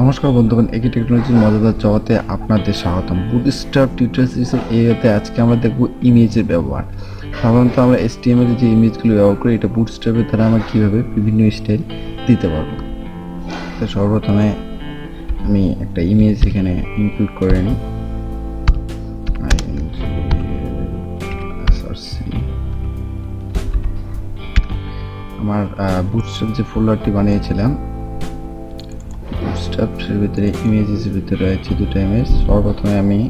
নমস্কার বন্ধুগণ একি টেকনোলজির মজাদার জগতে আপনাদের স্বাগতম। বুটস্ট্র্যাপ টিউটোরিয়াল সিরিজের এতে আজকে আমরা দেখব ইমেজের ব্যবহার। সাধারণত আমরা এসটিএমএল যে ইমেজগুলো ব্যবহার করি, এটা বুটস্ট্র্যাপের দ্বারা আমরা কীভাবে বিভিন্ন স্টাইল দিতে পারব। তো সর্বপ্রথমে আমি একটা ইমেজ এখানে ইনক্লুড করে নিই। আমার বুটস্ট্র্যাপ যে ফোল্ডারটি বানিয়েছিলাম বুটস্ট্র্যাপের ভিতরে ইমেজেসের ভিতরে রয়েছে দুটো ইমেজ সর্বপ্রথমে আমি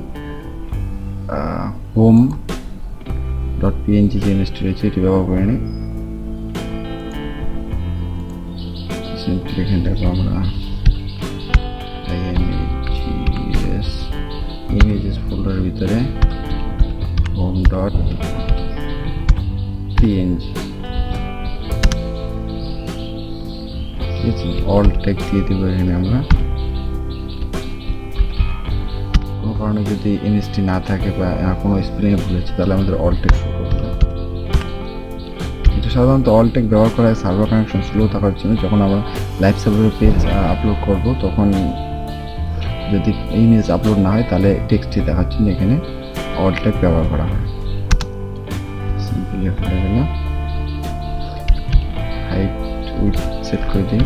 হোম ডট পিএনজি যে ইমেজটি রয়েছে, এটি ব্যবহার করে নিই এখানে দেখো আমরা আইএমএজিএস ইমেজেস ফোল্ডারের ভিতরে হোম ডট পিএনজি আছে অল ট্যাগ দিয়ে দেবো এখানে আমরা। কোনো কারণে যদি ইমেজটি না থাকে বা কোনো স্পেলিংয়ে ভুল হচ্ছে, তাহলে আমাদের অল ট্যাগ শো করবে এটা সাধারণত অল ট্যাগ ব্যবহার করা হয় সার্ভার কানেকশন স্লো থাকার জন্য। যখন আমরা লাইভ সার্ভারের পেজ আপলোড করব, তখন যদি ইমেজ আপলোড না হয়, তাহলে টেক্সটটি দেখার জন্য এখানে অল ট্যাগ ব্যবহার করা হয়। সিম্পলি হয়ে গেল। হাইট উইথ সেট করে দিই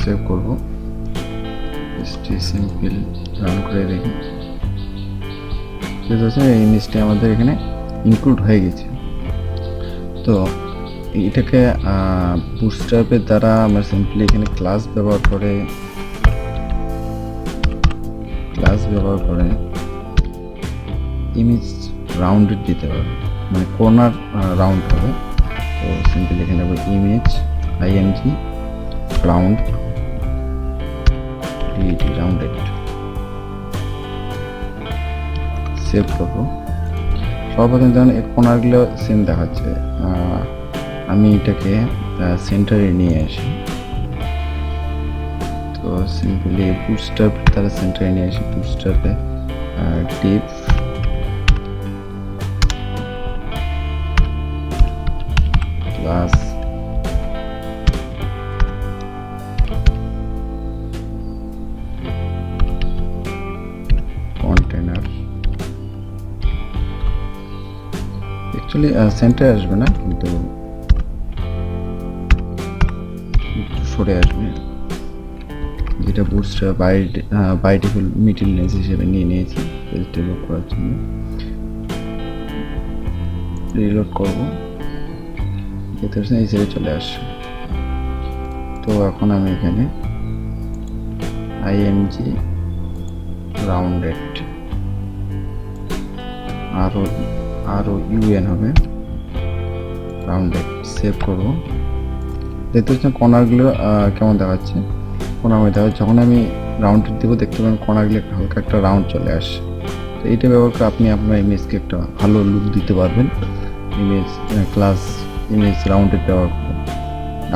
সেভ করব এসটি সিম্পল রান করে দেখি এই জিনিসটি আমাদের এখানে ইনক্লুড হয়ে গেছে তো এটাকে বুস্টাপের দ্বারা আমরা সিম্পলি এখানে ক্লাস ব্যবহার করে ক্লাস ব্যবহার করে ইমেজ রাউন্ডেড দিতে পারবে মানে কর্নার রাউন্ড হবে। তো সিম্পলি এখানে image IMG round rounded save করব। সর্বপ্রথম যেমন এই কোনারগুলো সেম দেখাচ্ছে। আমি এটাকে সেন্টারে নিয়ে আসি। তো সিম্পলি বুস্টার তারা সেন্টারে নিয়ে আসি বুস্টারে টিপ প্লাস কন্টেনার অ্যাকচুয়ালি সেন্টারে আসবে না, কিন্তু সরে আসবে। যেটা বুটসটা by by default middleness হিসেবে নিয়ে নিয়েছি ডেভেলপ করার জন্য। রিলোড করব। দেখতে পাচ্ছেন এই সাইডে চলে আসছে তো এখন আমি এখানে আইএমজি রাউন্ডেড আরও আরও ইউএন হবে। রাউন্ডেড সেভ করব। দেখতে পাচ্ছেন কর্নারগুলো কেমন দেখাচ্ছে? কর্নার মধ্যে দেখাচ্ছে? যখন আমি রাউন্ডের দেবো, দেখতে পাবেন কর্নারগুলো একটা হালকা একটা রাউন্ড চলে আসে তো এইটা ব্যবহার করে আপনি আপনার ইমেজকে একটা ভালো লুক দিতে পারবেন। ইমেজ ক্লাস ইমেজ রাউন্ডের ব্যবহার করবেন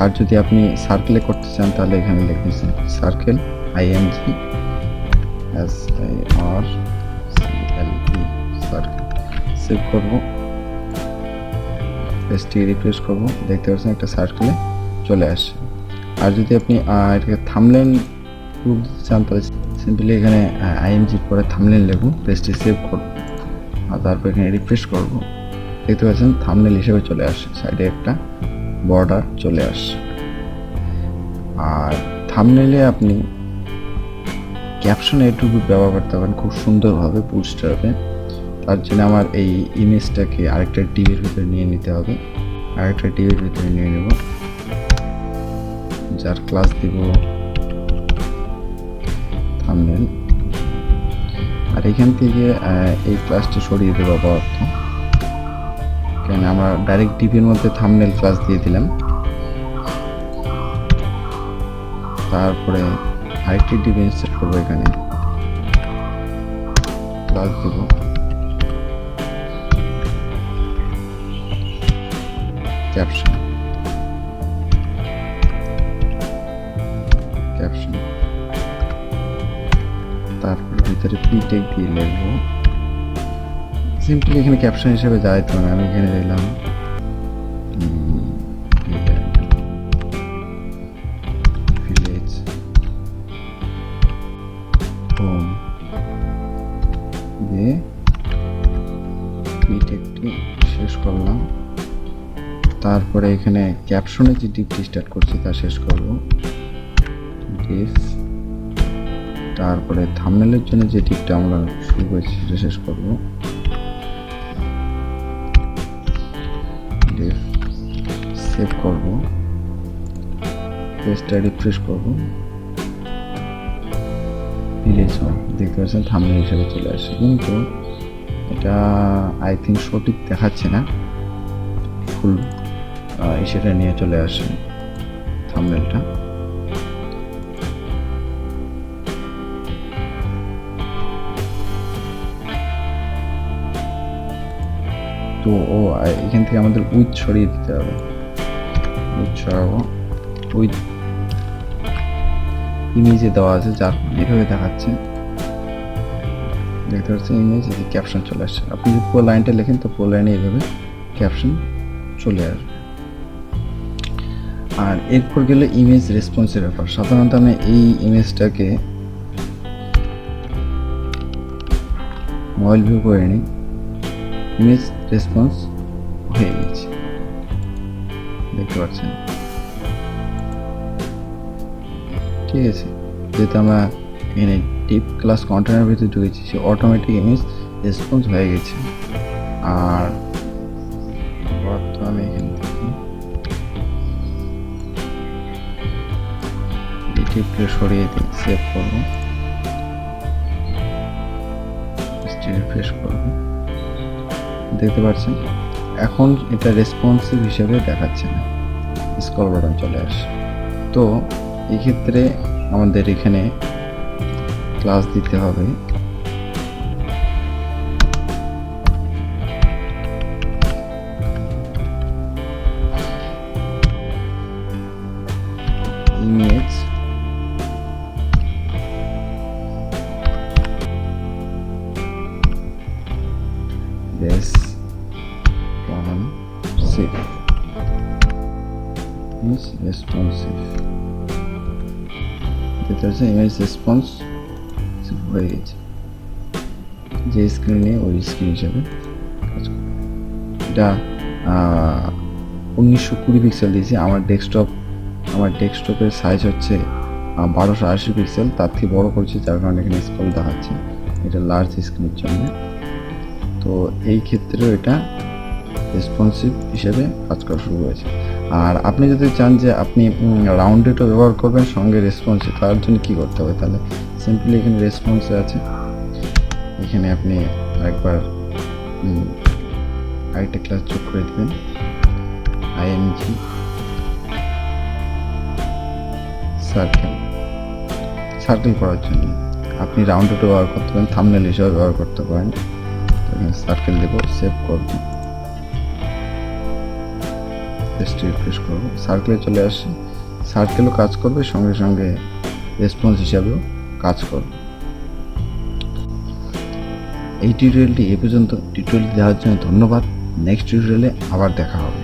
আর যদি আপনি সার্কেলে করতে চান, তাহলে এখানে লিখেছেন circle IMG S I R circle save করব। পেজটি রিফ্রেশ করব। দেখতে পাচ্ছেন একটা সার্কেলে চলে আসে। আর যদি আপনি এটাকে থামলেন রূপ দিতে চান তাহলে সিম্পলি এখানে আইএমজির পরে থামলেন লিখুন পেজটি সেভ করব আর তারপর এখানে রিফ্রেশ করব। দেখতে পাচ্ছেন থামনেল হিসেবে চলে আসে। সাইডে একটা বর্ডার চলে আসে। আর থামনেলে আপনি ক্যাপশন এটুকু ব্যবহার করতে পারেন, খুব সুন্দরভাবে বুস্টারবে তার জন্য আমার এই ইমেজটাকে আরেকটা টিভির ভিতরে নিয়ে নিতে হবে। আরেকটা টিভির ভিতরে নিয়ে নেব। যার ক্লাস দিব থামনেল আর এখান থেকে এই ক্লাসটা সরিয়ে দেবো আপাতত। কেন আমরা ডাইরেক্ট টিভির মধ্যে থামনেল ক্লাস দিয়ে দিলাম। তারপরে আরেকটি টিভি ইনস্টল করব এখানে। ক্লাস দেবো। ক্যাপশন ভিতরে পিটেক দিয়ে লিখব সিম্পলি এখানে ক্যাপশন হিসেবে যাই তো না আমি এখানে দিলাম। ভিলেজ দিয়ে পিটেকটি শেষ করলাম। তারপরে এখানে ক্যাপশনে যে ডিপটি স্টার্ট করছি তা শেষ করব। ডিপ তারপরে থামনেলের জন্য যে টিপটা আমরা শুরু করেছি, সেটা শেষ করব। সেভ করব। পেজটা রিফ্রেশ করব। ভিলেজ দেখতে পাচ্ছেন থামনেল হিসেবে চলে আসে কিন্তু এটা আই থিঙ্ক সঠিক দেখাচ্ছে না। ফুল সেটা নিয়ে চলে আসে থামনেলটা তো ও এখান থেকে আমাদের উইথ ছড়িয়ে দিতে হবে। উইথ সরাবো উইথ ইমেজে দেওয়া আছে, যার এভাবে দেখাচ্ছে। দেখতে পাচ্ছেন ইমেজ এই ক্যাপশন চলে আসছে। আপনি যদি পুরো লাইনটা লেখেন, তো পুরো লাইনে এইভাবে ক্যাপশন চলে আসবে। আর এরপর গেলে ইমেজ রেসপন্সের ব্যাপার। সাধারণত আমি এই ইমেজটাকে মোবাইল ভিউ করে নিই। ইমেজ রেসপন্স হয়ে গেছে। দেখতে পাচ্ছেন? ঠিক আছে, যেহেতু আমরা এখানে টিপ ক্লাস কন্টেনার ভিতরে ঢুকেছি, সে অটোমেটিক ইমেজ রেসপন্স হয়ে গেছে। আর বর্তমানে এখান থেকে টিপটা সরিয়ে দিই সেভ করব। রিফ্রেশ করব। দেখতে পাচ্ছেন। এখন এটা রেসপন্সিভ হিসেবে দেখাচ্ছে না। স্কল বাটন চলে আসে তো এক্ষেত্রে আমাদের এখানে ক্লাস দিতে হবে। Is responsive. দেখতে পাচ্ছেন ইমেজ রেসপন্স হয়ে গেছে যে স্ক্রিনে ওই স্ক্রিন হিসাবে এটা উনিশশো কুড়ি পিক্সেল দিয়েছি। আমার ডেস্কটপ আমার ডেস্কটপের সাইজ হচ্ছে বারোশো আশি পিক্সেল তার থেকে বড় করছি, যার কারণে এখানে স্কল দেখাচ্ছে। এটা লার্জ স্ক্রিনের জন্য। তো এই ক্ষেত্রেও এটা রেসপন্সিভ হিসেবে কাজ করা শুরু হয়েছে আর আপনি যদি চান যে আপনি রাউন্ড রাউন্ডেডও ব্যবহার করবেন, সঙ্গে রেসপন্সিভ তার জন্য কী করতে হবে? তাহলে সিম্পলি এখানে রেসপন্সে আছে। এখানে আপনি একবার আরেকটা ক্লাস যোগ করে দেবেন। আইএমজি সার্কেল সার্কেল করার জন্য। আপনি রাউন্ড রাউন্ডেড ব্যবহার করতে পারেন থামনেল হিসেবে ব্যবহার করতে পারেন। সার্কেল দেবো সেভ করব। টেস্ট রিফ্রেশ করব। সার্কেলে চলে আসছে সার্কেলও কাজ করবে, সঙ্গে সঙ্গে রেসপন্স হিসাবেও কাজ করবে। এই টিউটোরিয়ালটি এ পর্যন্ত। টিউটোরিয়াল দেওয়ার জন্য ধন্যবাদ। নেক্সট টিউটোরিয়ালে আবার দেখা হবে।